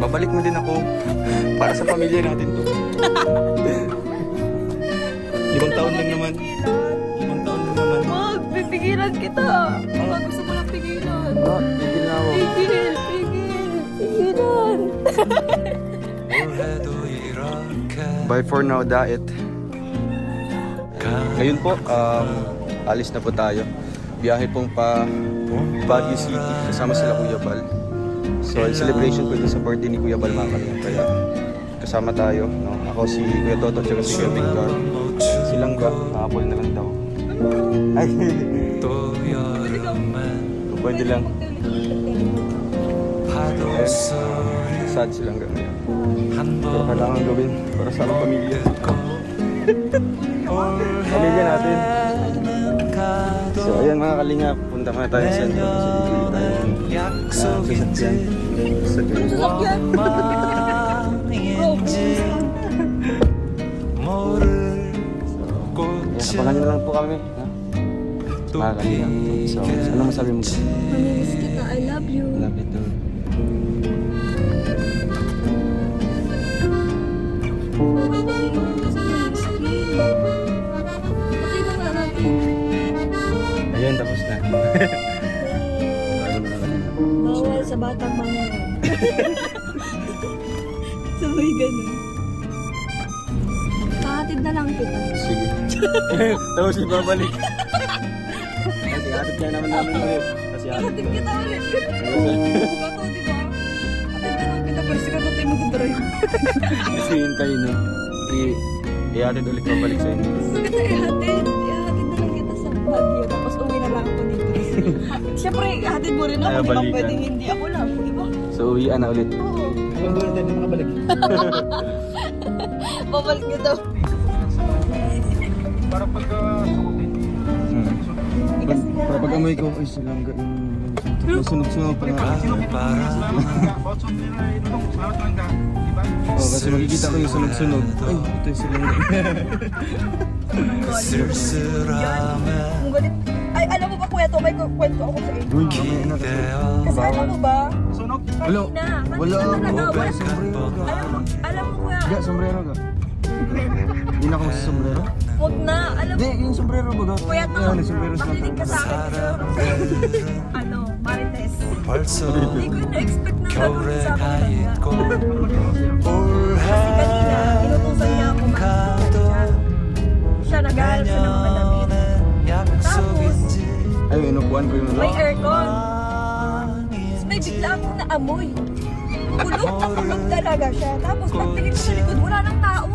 babalik mo din ako para sa pamilya natin to. Limang taon lang naman. Limang taon lang naman. Wag, pipigilan kita. Wag, gusto ko lang pigilan. Ah, tigil na ako. Pigil, pigil, pigilan. Bye for now, Daet. Ngayon po, um, alis na po tayo. Biyahe pong pa Baguio City. Kasama sila Kuya Bal. So, in celebration po ito sa birthday ni Kuya Bal mga kalingap. Kaya kasama tayo. No? Ako si Kuya Toto at si Kuya Victor. Silang ba? Apple na lang daw. Ay, pwede lang. Eh, sad silang gawin. Pero kailangan gawin para sa pamilya. pamilya natin. So ayan mga kalingap, punta muna tayo sa Centro kasi uh, sasakyan. Sasakyan. Sasakyan. Ayan, abangan nyo lang po kami. Ha? Mga kalingap. So, ano masabi mo? Mamimiss kita. I love you. Love you too. Okay batang mga Sabay ganun. Kahatid na lang kita. Sige. tapos ibabalik. Kasi atid kaya naman namin ulit. Kasi atid Kahatid na. kita ulit. Bato, di ba? Hatid na lang kita. Pero si Kato tayo mag-drive. Kasi hintayin no. I iatid ulit pabalik sa inyo. Ihatid. Ihatid na lang kita sa Baguio. Tapos uwi na lang ako dito. Siyempre, ihatid mo rin ako. Ayaw Di ba balikan. pwedeng hindi ako lang. Di ba? So uwian na ulit. Oo. Ang buwan tayo makabalik. Babalik ka daw. Para pagka. Hmm. Pag, para pag amoy ko, ay silang ga yung sunog-sunog pa nga. Na lang ka. Diba? Oh, kasi makikita ko yung sunog-sunog. Ay, ito yung silang Ang galit. Ay, alam mo ba kuya to, may kwento ako sa inyo. Uy, mamaya na kasi. Alam mo ba, Sunog? Wala. kanina, Wala. kanina talaga, Wala. wala. Sombrero ka. Alam mo, alam mo kuya, Ga, sombrero ka. Hindi na ako sa sombrero. huwag na, alam mo, Hindi, yung sombrero ba ga? kuya to, Yan, yung sombrero sa makinig ka sa akin ano, Marites. Hindi ko na-expect na gagawin sa akin Inupuan ko yung may aircon. Tapos may bigla akong naamoy. Kulog na kulog talaga siya. Tapos pagtingin ko sa likod, wala nang tao.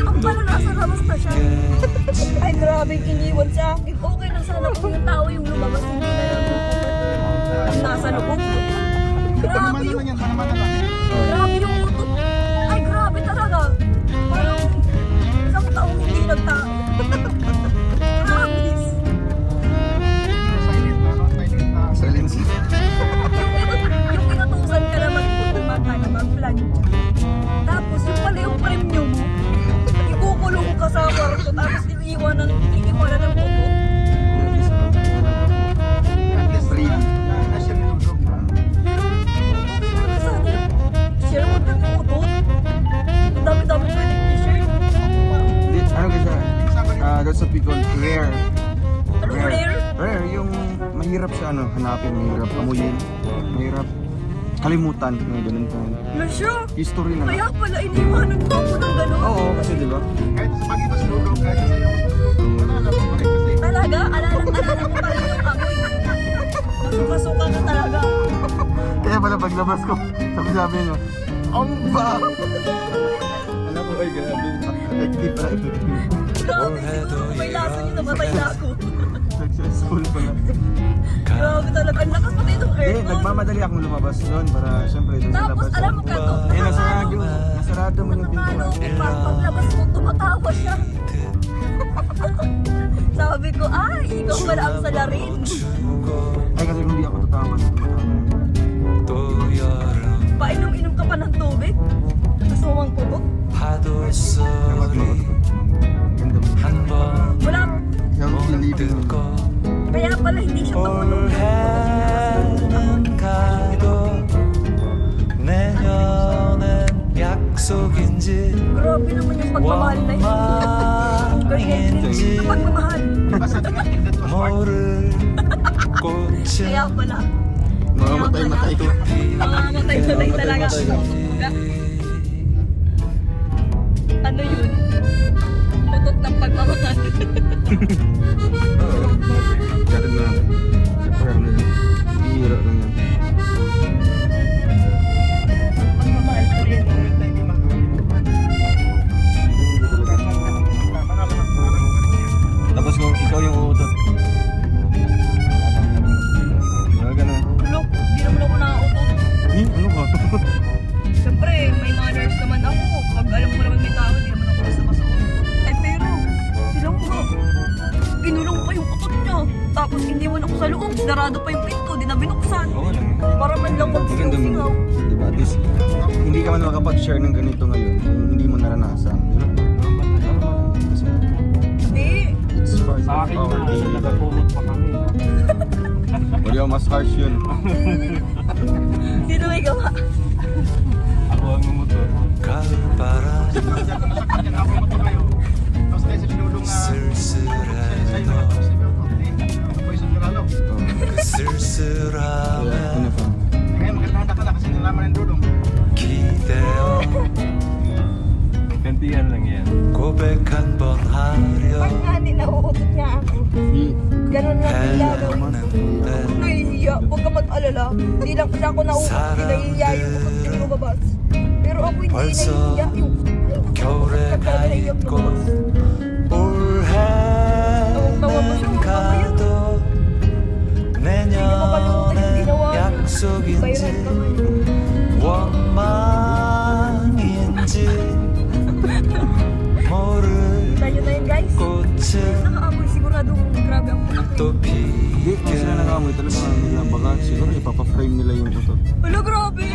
Ang pala nasa labas na siya. Ay, grabing iniwan sa akin. Okay lang sana kung yung tao yung lumabas, hindi na lang nasa loob. Grabe yung, ano, hanapin, mahirap amuyin, mahirap kalimutan, mga ganun po. Lasyo! History na. Kaya pala iniwanan mo ako ng gano'n. Oo, kasi di ba? Kahit sa pag-iba sinulog, kahit sa iyo, wala na pa rin kasi. Talaga? Alala, alala mo pa rin yung amoy. Masuka ka talaga. Kaya pala paglabas ko, sabi-sabi niyo, ang ba? Alam ko, ay grabe. Effective pala. Grabe siguro. May lasa niyo namatay na ako. Nagmamadali akong lumabas doon para syempre doon sa Tapos labas. alam mo ka to. Eh, nasarado, nasarado mo yung Nakakalo pintuan. ko pa. Paglabas mo, tumatawa siya. Sabi ko, ay, ikaw pala ang salarin. Ay, kasi hindi ako tatawa. Grabe naman yung pagmamahal na yun. Ganyan din pagmamahal. Kaya pala. Mga matay-matay ko. Mga matay-matay talaga. Ano yun? Tutot ng pagmamahal. mas harsh yun. Sino may gawa? Ako ang umutot. Galing para Tapos kayo sa pinulong na... Sirsurado Sirsurado Ngayon, magandang takala kasi nalaman ng dulong. Kiteo Gantihan lang yan. Gobekan bonharyo Pag nga, hindi nauutot niya ako. Ganun lang sila. Ganun lang sila. alala. Hindi lang pala ako nauupo, hindi nahihiya yung kapag lumabas. Pero ako hindi nahihiya yung... 겨울의 가인꽃 올해는 가도 내년은 약속인지 원망인지 모를 Nakaamoy sigurado grabe ang putok. Hindi, kasi na nakaamoy talaga ng mga ano, baga. Siguro ipapaframe nila yung putok. Wala, grabe!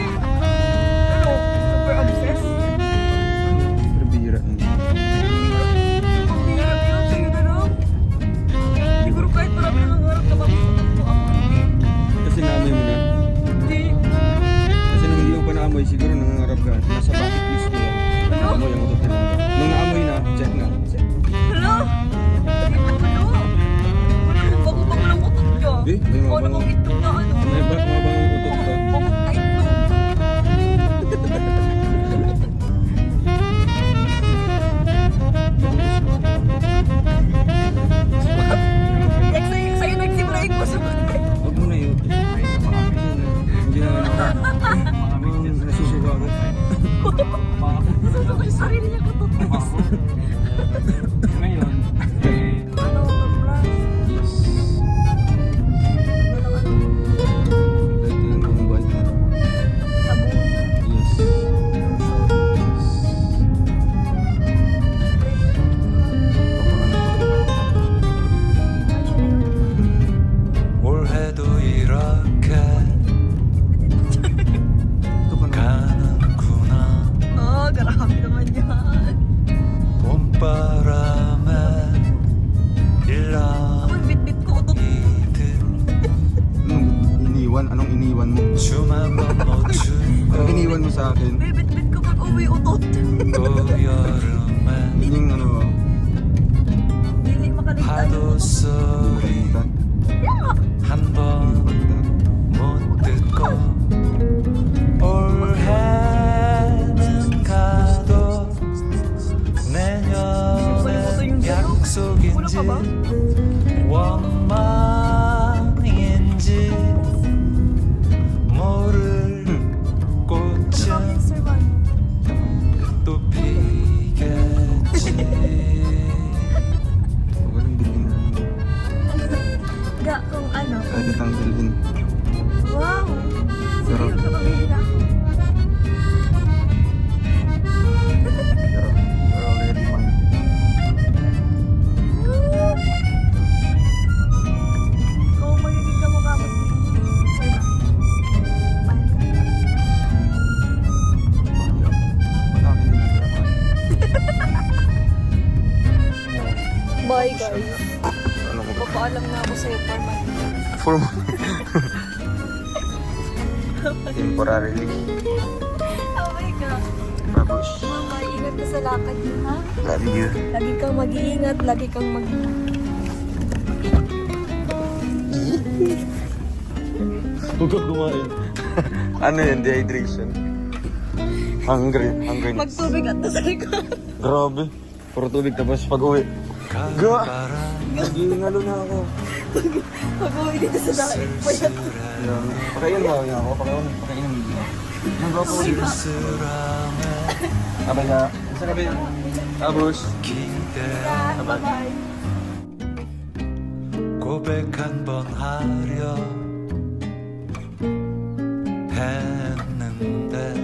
iniwan mo? Anong iniwan mo sa akin? Bebet-bet ko pag uwi utot. Yun yung ano mo? Dili makaligtan. Makaligtan? Yeah! 한번 못 듣고 올 해는 가도 내년은 약속인지 원망인지 Hi guys. Ano mo? Papaalam na ako sa'yo permanent. For Temporarily. oh my God. Babush. Mama, ingat ka sa lakad mo, ha? Love you. Lagi kang mag-iingat, lagi kang mag... Huwag kang kumain. ano yun, dehydration? Hungry, hungry. Magtubig at nasa likod. Grabe. Puro tubig tapos pag uwi. Ga! Nagingalo na ako. Pag-uwi dito sa daig. Payat. Yan. Pakain mo niya ako. Pakain Pakain mo. Nang gawa po dito. Abay na. Sa gabi. Tapos. Bye-bye. 고백 한 번 하려 했는데